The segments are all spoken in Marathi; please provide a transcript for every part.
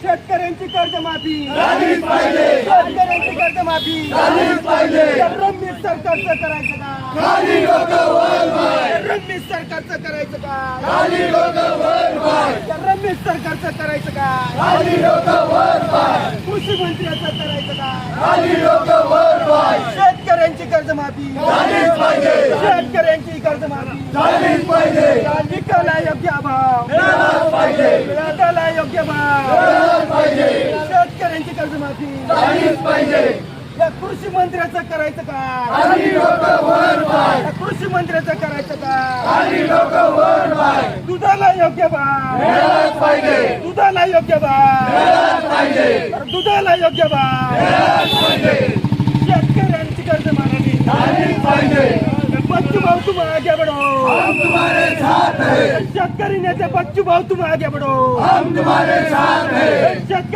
शेतकऱ्यांची कर्जमाफी. झालीच पाहिजे शेतकऱ्यांची कर्जमाफी. झालीच पाहिजे रमेश सरकारचं करायचं का? खाली रमेश सरकारचं करायचं का? खाली रमेश सरकारचं करायचं का? कृषी मंत्र्याचं करायचं का? खाली डोकं वर शेतकऱ्यांची कर्जमाफी. झालीच पाहिजे. शेतकऱ्यांची कर्जमाफी. झालीच पाहिजे. पिकाला योग्य भाव पिकाला योग्य भाव. शेतकऱ्यांची कर्जमाफी. झालीच पाहिजे. या कृषी मंत्र्याचं करायचं का? खाली डोकं वर पाय. या कृषी मंत्र्याचं करायचं का? खाली डोकं वर पाय. दुधाला योग्य भाव. दुधाला योग्य भाव. दुधाला योग्य भाव मिळालंच पाहिजे शेतकऱ्यांची कर्जमाफी झालीच पाहिजे बच्चू भाऊ तुम आगे बढ़ो. हम तुम्हारे साथ हैं. शेतकरी नेते बच्चू भाऊ तुम आगे बढ़ो. हम तुम्हारे साथ हैं. शेतकरी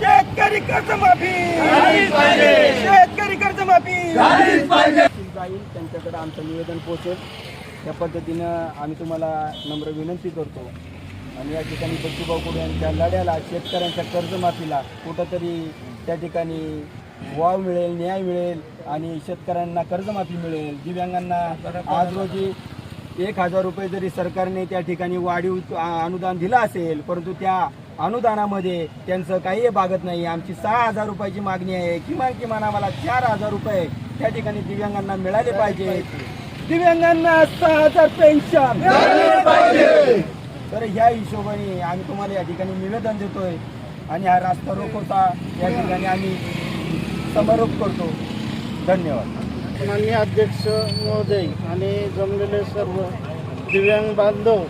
शेतकरी कर्जमाफी झालीच पाहिजे. शेतकरी कर्जमाफी झालीच पाहिजे. जाईल त्यांच्याकडे आमचं निवेदन पोहोचेल त्या पद्धतीनं आम्ही तुम्हाला नम्र विनंती करतो. आणि या ठिकाणी बच्चूभाऊ कडू यांच्या लढ्याला शेतकऱ्यांच्या कर्जमाफीला कुठंतरी त्या ठिकाणी वाव मिळेल न्याय मिळेल आणि शेतकऱ्यांना कर्जमाफी मिळेल. दिव्यांगांना आज रोजी एक हजार रुपये जरी सरकारने त्या ठिकाणी वाढीव अनुदान दिलं असेल परंतु त्या अनुदानामध्ये त्यांचं काही बागत नाही. आमची सहा हजार रुपयाची मागणी आहे. किमान किमान आम्हाला चार हजार रुपये त्या ठिकाणी दिव्यांगांना मिळाले पाहिजे. दिव्यांगांना सहा हजार पेन्शन तर ह्या हिशोबाने आम्ही तुम्हाला या ठिकाणी निवेदन देतोय. आणि हा रास्ता रोखवता. या ठिकाणी आम्ही समारोप करतो. धन्यवाद. माननीय अध्यक्ष महोदय आणि जमलेले सर्व दिव्यांग बांधव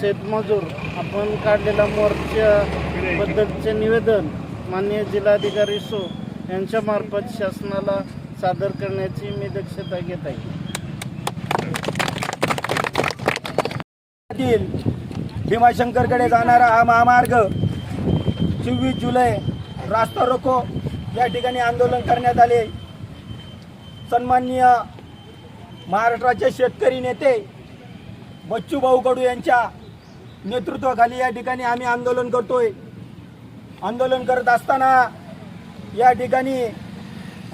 शेतमजूर आपण काढलेल्या मोर्चाबद्दलचे निवेदन माननीय जिल्हाधिकारी सो यांच्या मार्फत शासनाला सादर करण्याची मी दक्षता घेत आहे. भीमाशंकरकडे जाणारा हा महामार्ग चोवीस जुलै रास्ता रोको. या ठिकाणी आंदोलन करण्यात आले. सन्माननीय महाराष्ट्राचे शेतकरी नेते बच्चूभाऊ कडू यांच्या नेतृत्वाखाली या ठिकाणी आम्ही आंदोलन करतोय. आंदोलन करत असताना या ठिकाणी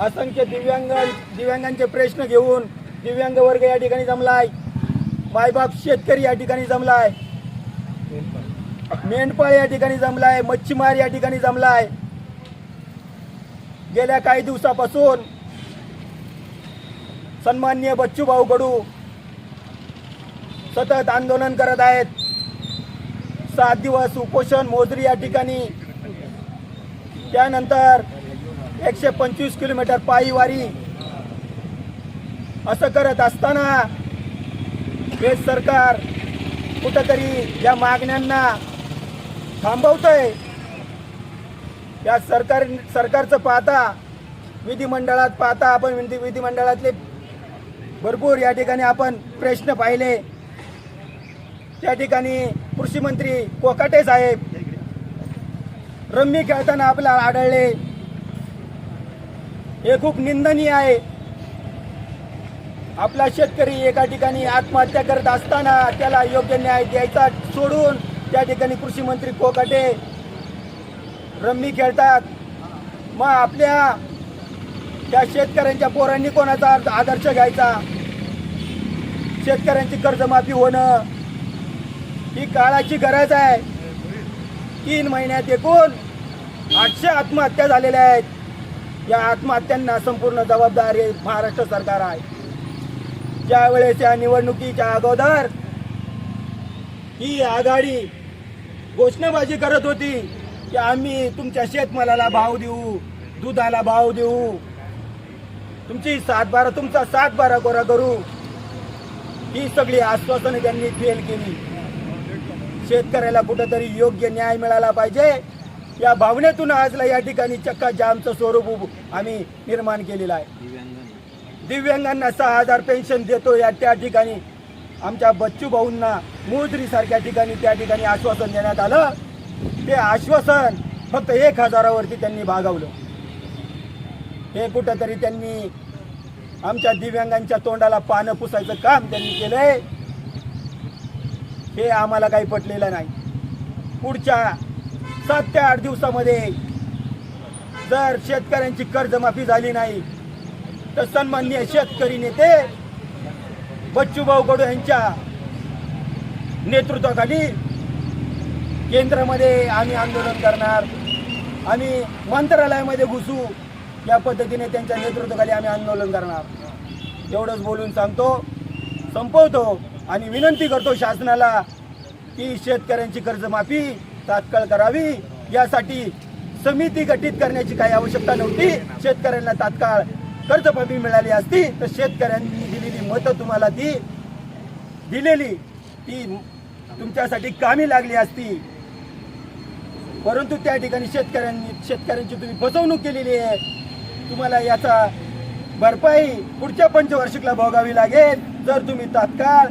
असंख्य दिव्यांग दिव्यांगांचे प्रश्न घेऊन दिव्यांग वर्ग या ठिकाणी जमलाय. मायबाप शेतकरी या ठिकाणी जमलाय. मेंढपाळ या ठिकाणी जमलाय. मच्छीमार या ठिकाणी जमलाय. गेल्या काही दिवसापासून सन्माननीय बच्चूभाऊ कडू सतत आंदोलन करत आहेत. सात दिवस उपोषण मोजरी या ठिकाणी. त्यानंतर एकशे पंचवीस किलोमीटर पायी वारी असं करत असताना हे सरकार कुठंतरी या मागण्यांना थांबवतंय. या सरकार सरकारचं पाहता विधिमंडळात पाहता आपण विधी विधिमंडळातले भरपूर या ठिकाणी आपण प्रश्न पाहिले. त्या ठिकाणी कृषी मंत्री कोकाटे साहेब रम्मी खेळताना आपल्याला आढळले. हे खूप निंदनीय आहे. आपला शेतकरी एका ठिकाणी आत्महत्या करत असताना त्याला योग्य न्याय द्यायचा सोडून त्या ठिकाणी कृषी मंत्री कोकाटे रम्मी खेळतात. मग आपल्या त्या शेतकऱ्यांच्या पोरांनी कोणाचा आदर्श घ्यायचा? शेतकऱ्यांची कर्जमाफी होणं ही काळाची गरज आहे. तीन महिन्यात एकूण आठशे आत्महत्या झालेल्या आहेत. या आत्महत्यांना संपूर्ण जबाबदारी महाराष्ट्र सरकार आहे. ज्यावेळेस या निवडणुकीच्या अगोदर ही आघाडी घोषणाबाजी करत होती. की आम्ही तुमच्या शेतमालाला भाव देऊ दुधाला भाव देऊ. तुमची सातबारा तुमचा सातबारा गोरा करू. ही सगळी आश्वासनं त्यांनी फेल केली. शेतकऱ्याला कुठंतरी योग्य न्याय मिळाला पाहिजे. या भावनेतून आजला या ठिकाणी चक्का जामचं स्वरूप आम्ही निर्माण केलेलं आहे. दिव्यांगांना सहा हजार पेन्शन देतो या त्या ठिकाणी. आमच्या बच्चू भाऊंना मोजरीसारख्या ठिकाणी त्या ठिकाणी आश्वासन देण्यात आलं. ते आश्वासन फक्त एक हजारावरती त्यांनी भागवलं. हे कुठंतरी त्यांनी आमच्या दिव्यांगांच्या तोंडाला पानं पुसायचं काम त्यांनी केलंय. हे आम्हाला काही पटलेलं नाही. पुढच्या सात ते आठ दिवसामध्ये जर शेतकऱ्यांची कर्जमाफी झाली नाही तर सन्माननीय शेतकरी नेते बच्चूभाऊ कडू यांच्या नेतृत्वाखाली केंद्रामध्ये आम्ही आंदोलन करणार. आम्ही मंत्रालयामध्ये घुसू. या पद्धतीने त्यांच्या नेतृत्वाखाली आम्ही आंदोलन करणार. एवढंच बोलून सांगतो. संपवतो आणि विनंती करतो शासनाला की शेतकऱ्यांची कर्जमाफी तात्काळ करावी. यासाठी समिती गठीत करण्याची काही आवश्यकता नव्हती. शेतकऱ्यांना तात्काळ कर्जमाफी मिळाली असती तर शेतकऱ्यांनी दिलेली मतं तुम्हाला ती दिलेली. ती तुमच्यासाठी कामी लागली असती. परंतु त्या ठिकाणी शेतकऱ्यांनी शेतकऱ्यांची तुम्ही फसवणूक केलेली आहे. तुम्हाला याचा भरपाई पुढच्या पंचवार्षिकला भोगावी लागेल जर तुम्ही तात्काळ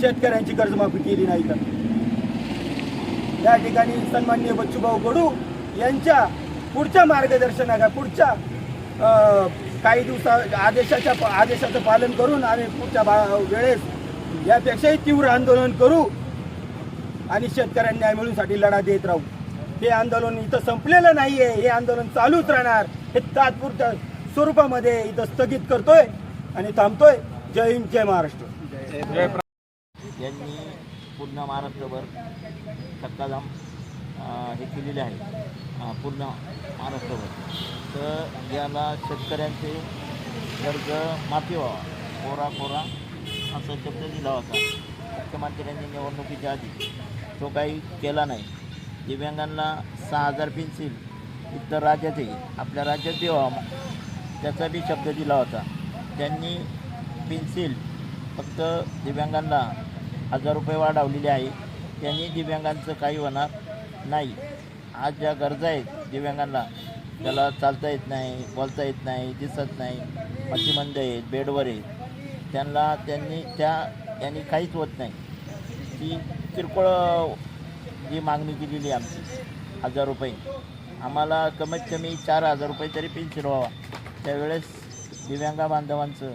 शेतकऱ्यांची कर्जमाफी केली नाही तर. या ठिकाणी सन्माननीय बच्चूभाऊ कडू यांच्या पुढच्या मार्गदर्शना पुढच्या काही दिवसा आदेशाच्या आदेशाचं पालन करून आम्ही पुढच्या भा- वेळेस यापेक्षाही तीव्र आंदोलन करू आणि शेतकऱ्यांना मिळूनसाठी मिळूसाठी लढा देत राहू. हे आंदोलन इथं संपलेलं नाही आहे हे आंदोलन चालूच राहणार. हे तात्पुरत्या स्वरूपामध्ये इथं स्थगित करतोय आणि थांबतोय. जय हिंद जय महाराष्ट्र. यांनी पूर्ण महाराष्ट्रभर सत्ताधाम हे केलेले आहे. पूर्ण महाराष्ट्रभर. तर याला शेतकऱ्यांचे कर्ज माफी व्हावा. कोरा कोरा असा शब्द दिला होता. मुख्यमंत्र्यांनी निवडणुकीच्या आधी. तो काही केला नाही. दिव्यांगांना सहा हजार पेन्सिल इतर राज्यातही आपल्या राज्यात देवा त्याचा बी शब्द दिला होता. त्यांनी पेन्सिल फक्त दिव्यांगांना हजार रुपये वाढवलेले आहे. त्यांनी दिव्यांगांचं काही होणार नाही. आज ज्या गरजा आहेत दिव्यांगांना त्याला चालता येत नाही बोलता येत नाही दिसत नाही. मतिमंद आहेत बेडवर आहेत. त्यांना त्यांनी त्या यांनी काहीच होत नाही. ती किरकोळ जी मागणी केलेली आहे आमची. हजार रुपये. आम्हाला कमीत कमी चार हजार रुपये तरी पेन्शन व्हावा. त्यावेळेस दिव्यांगा बांधवांचं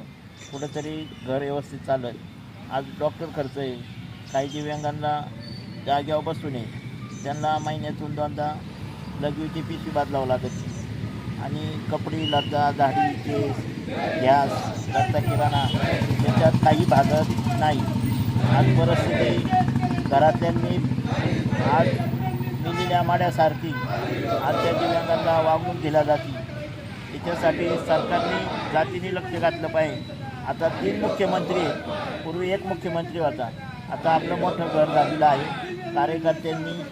कुठंतरी घर व्यवस्थित चालत आज डॉक्टर खर्च आहे. काही दिव्यांगांना जाग्यावर बसू नये त्यांना महिन्यातून दोनदा लघवीची पिशवी बदलावं लागत. आणि कपडे लता दाढी केस गॅस रस्ता किराणा त्याच्यात काही भागत नाही. आज परिस्थिती घरातल्यांनी आज दिलेल्या माड्यासारखी आज त्या दिव्यांगांना वागणूक दिल्या जाते. याच्यासाठी सरकारने जातीने लक्ष घातलं पाहिजे. आता तीन मुख्यमंत्री आहेत. पूर्वी एक मुख्यमंत्री होता. आता आपलं मोठं घर झालेलं आहे. कार्यकर्त्यांनी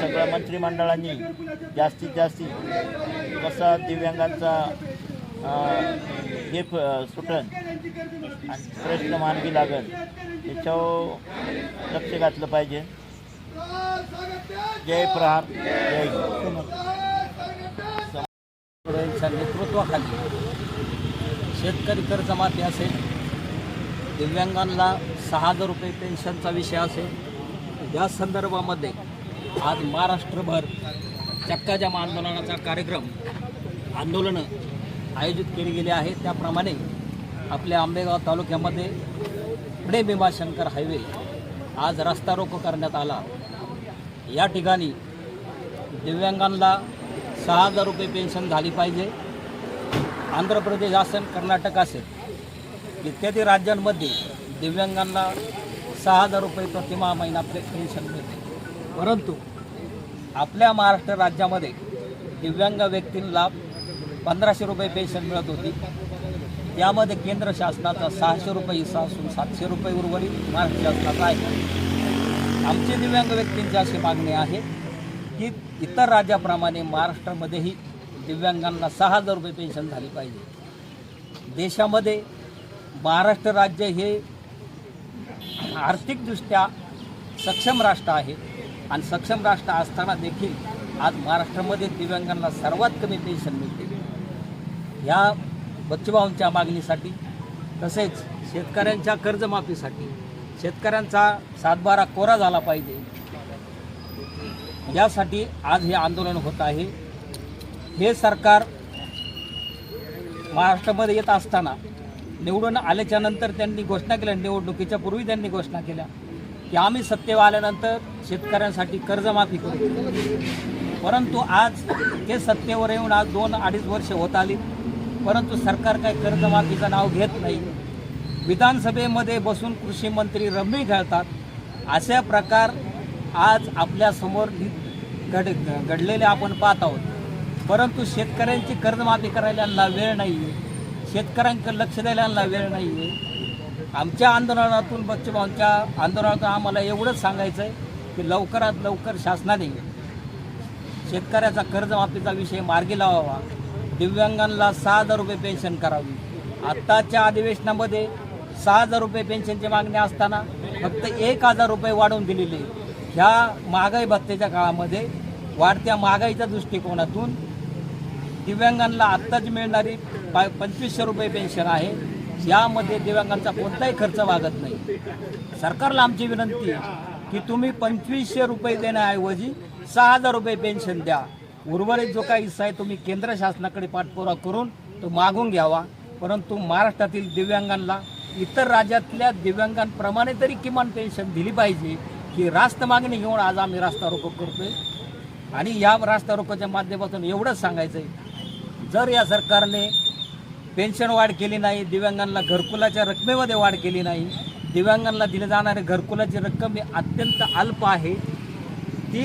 सगळ्या मंत्रिमंडळांनी जास्तीत जास्ती कसा दिव्यांगांचा हे सुटन आणि प्रश्न मानवी लागल याच्यावर लक्ष घातलं पाहिजे. जय प्रहार जय यांच्या नेतृत्वाखाली शेतकरी कर्जमाफी असेल दिव्यांगांना सहा हजार रुपये पेन्शनचा विषय असेल या संदर्भामध्ये आज महाराष्ट्रभर चक्काजाम आंदोलनाचा कार्यक्रम आंदोलनं आयोजित केली गेली आहे. त्याप्रमाणे आपल्या आंबेगाव तालुक्यामध्ये पुणे भीमाशंकर हायवे आज रस्ता रोको करण्यात आला. या ठिकाणी दिव्यांगांना सहा हजार रुपये पेन्शन झाली पाहिजे. आंध्र प्रदेश असेल कर्नाटक असेल इत्यादी राज्यांमध्ये दिव्यांगांना सहा हजार रुपये प्रतिमा महिना पेन्शन मिळते. परंतु आपल्या महाराष्ट्र राज्यामध्ये दिव्यांग व्यक्तींना पंधराशे रुपये पेन्शन मिळत होती. त्यामध्ये केंद्र शासनाचा सहाशे रुपये हिस्सा असून सातशे रुपये उर्वरित महाराष्ट्र शासनाचा आहे. आमची दिव्यांग व्यक्तींची अशी मागणी आहे की इतर राज्याप्रमाणे महाराष्ट्रामध्येही दिव्यांगांना सहा हजार रुपये पेन्शन झाली पाहिजे. देशामध्ये महाराष्ट्र राज्य हे आर्थिकदृष्ट्या सक्षम राष्ट्र आहे आणि सक्षम राष्ट्र असताना देखील आज महाराष्ट्रामध्ये दिव्यांगांना सर्वात कमी पेन्शन मिळते. ह्या बच्चूभाऊंच्या मागणीसाठी तसेच शेतकऱ्यांच्या कर्जमाफीसाठी शेतकऱ्यांचा सातबारा कोरा झाला पाहिजे. यासाठी आज हे आंदोलन होत आहे. हे सरकार महाराष्ट्रामध्ये येत असताना निवडून आल्याच्यानंतर त्यांनी घोषणा केल्या. निवडणुकीच्या पूर्वी त्यांनी घोषणा केल्या की आम्ही सत्तेवर आल्यानंतर शेतकऱ्यांसाठी कर्जमाफी करू. परंतु आज ते सत्तेवर येऊन आज दोन अडीच वर्ष होत आली. परंतु सरकार काही कर्जमाफीचं नाव घेत नाही. विधानसभेमध्ये बसून कृषी मंत्री रम्मी खेळतात अशा प्रकार आज आपल्यासमोर घड घडलेले आपण पाहत आहोत. परंतु शेतकऱ्यांची कर्जमाफी करायला वेळ नाही आहे शेतकऱ्यांकडे लक्ष द्यायला वेळ नाही आहे आमच्या आंदोलनातून बच्चूभाऊंच्या आंदोलनातून आम्हाला एवढंच सांगायचं आहे की लवकरात लवकर शासनाने शेतकऱ्याचा कर्जमाफीचा विषय मार्गी लावावा. दिव्यांगांना सहा हजार रुपये पेन्शन करावी. आत्ताच्या अधिवेशनामध्ये सहा हजार रुपये पेन्शनची मागणी असताना फक्त एक हजार रुपये वाढवून दिलेले. ह्या महागाई भत्तेच्या काळामध्ये वाढत्या महागाईच्या दृष्टिकोनातून दिव्यांगांना आत्ताच मिळणारी पा पंचवीसशे रुपये पेन्शन आहे. यामध्ये दिव्यांगांचा कोणताही खर्च वागत नाही. सरकारला आमची विनंती आहे की तुम्ही पंचवीसशे रुपये देण्याऐवजी सहा हजार रुपये पेन्शन द्या. उर्वरित जो काही हिस्सा आहे तुम्ही केंद्र शासनाकडे पाठपुरावा करून तो मागून घ्यावा. परंतु महाराष्ट्रातील दिव्यांगांना इतर राज्यातल्या दिव्यांगांप्रमाणे तरी किमान पेन्शन दिली पाहिजे ही रास्त मागणी घेऊन आज आम्ही रास्ता रोको करतोय. आणि या रास्ता रोकोच्या माध्यमातून एवढंच सांगायचं आहे जर या सरकारने पेन्शन वाढ केली नाही दिव्यांगांना घरकुलाच्या रकमेमध्ये वाढ केली नाही दिव्यांगांना दिले जाणारी घरकुलाची रक्कम ही अत्यंत अल्प आहे. ती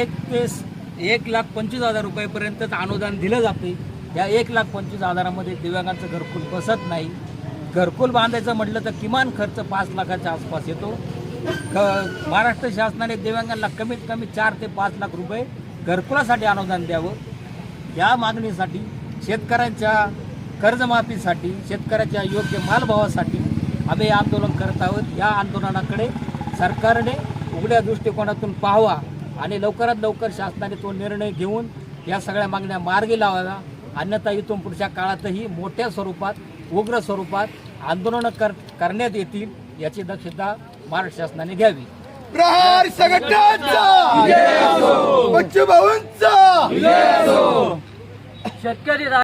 एक ते एक लाख पंचवीस हजार रुपयेपर्यंतच अनुदान दिलं जाते. या एक लाख पंचवीस हजारामध्ये दिव्यांगांचं घरकुल बसत नाही. घरकुल बांधायचं म्हटलं तर किमान खर्च पाच लाखाच्या आसपास येतो. क महाराष्ट्र शासनाने दिव्यांगांना कमीत कमी चार ते पाच लाख रुपये घरकुलासाठी अनुदान द्यावं. या मागणीसाठी शेतकऱ्यांच्या कर्जमाफीसाठी शेतकऱ्याच्या योग्य मालभावासाठी आम्ही हे आंदोलन करत आहोत. या आंदोलनाकडे सरकारने उघड्या दृष्टिकोनातून पाहावा. आणि लवकरात लवकर शासनाने तो निर्णय घेऊन या सगळ्या मागण्या मार्गी लावाव्या. अन्यथा इथून पुढच्या काळातही मोठ्या स्वरूपात उग्र स्वरूपात आंदोलनं कर करण्यात येतील याची दक्षता महाराष्ट्र शासनाने घ्यावी. प्रहार संघटनाचा! बच्चू भाऊंचा शेतकरी